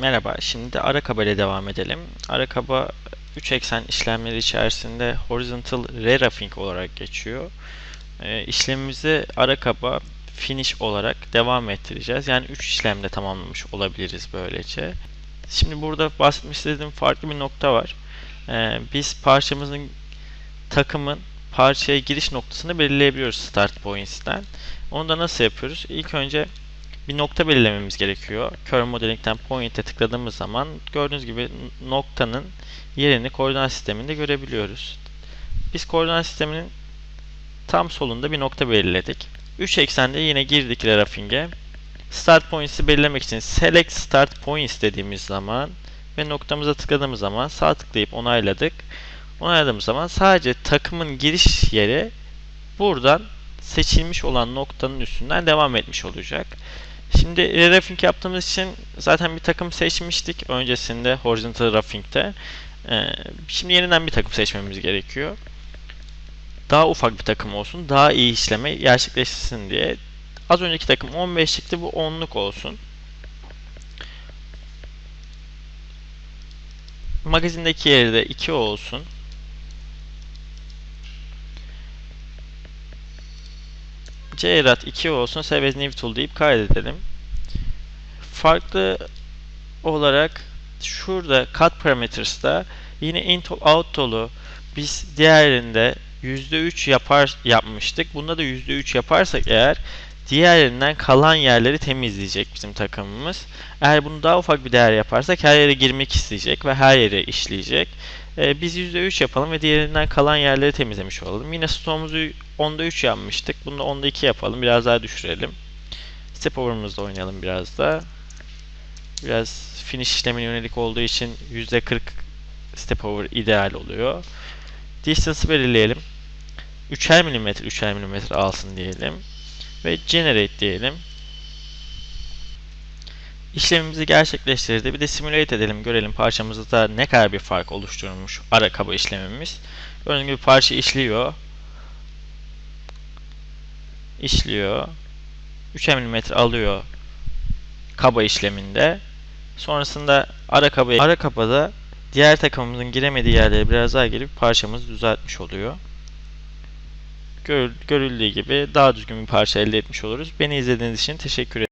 Merhaba, şimdi de ara kaba ile devam edelim. Ara kaba 3 eksen işlemleri içerisinde horizontal reroughing olarak geçiyor. Ee, işlemimizi ara kaba finish olarak devam ettireceğiz. Yani 3 işlemde tamamlamış olabiliriz böylece. Şimdi burada bahsetmek istediğim farklı bir nokta var. Ee, biz parçamızın takımın parçaya giriş noktasını belirleyebiliyoruz start points'ten. Onu da nasıl yapıyoruz? İlk önce bir nokta belirlememiz gerekiyor. Curve Modeling'den Point'e tıkladığımız zaman gördüğünüz gibi noktanın yerini koordinat sisteminde görebiliyoruz. Biz koordinat sisteminin tam solunda bir nokta belirledik. 3 eksende yine girdik Roughing'e. Start Points'i belirlemek için Select Start Points dediğimiz zaman ve noktamıza tıkladığımız zaman sağ tıklayıp onayladık. Onayladığımız zaman sadece takımın giriş yeri buradan seçilmiş olan noktanın üstünden devam etmiş olacak. Şimdi reroughing yaptığımız için zaten bir takım seçmiştik öncesinde horizontal roughing'te. Ee, şimdi yeniden bir takım seçmemiz gerekiyor. Daha ufak bir takım olsun, daha iyi işleme gerçekleşsin diye. Az önceki takım 15'likti, bu 10'luk olsun. Magazindeki yeri de 2 olsun. Cerat 2 olsun. Save as new tool deyip kaydedelim. Farklı olarak şurada cut parameters'ta yine int out tool'u biz diğerinde %3 yapar yapmıştık. Bunda da %3 yaparsak eğer diğerinden kalan yerleri temizleyecek bizim takımımız. Eğer bunu daha ufak bir değer yaparsak her yere girmek isteyecek ve her yere işleyecek. Ee, biz %3 yapalım ve diğerinden kalan yerleri temizlemiş olalım. Yine stoğumuzu 10'da 3 yapmıştık. Bunu da 10'da 2 yapalım. Biraz daha düşürelim. Step over'ımızda oynayalım biraz da. Biraz finish işlemine yönelik olduğu için %40 step over ideal oluyor. Distance'ı belirleyelim. 3'er mm 3'er mm alsın diyelim. Ve generate diyelim. İşlemimizi gerçekleştirdi. Bir de simulate edelim. Görelim parçamızda ne kadar bir fark oluşturmuş ara kaba işlemimiz. Gördüğünüz gibi parça işliyor. İşliyor. 3 mm alıyor kaba işleminde. Sonrasında ara kaba ara kabada diğer takımımızın giremediği yerlere biraz daha girip parçamızı düzeltmiş oluyor. Görüldüğü gibi daha düzgün bir parça elde etmiş oluruz. Beni izlediğiniz için teşekkür ederim.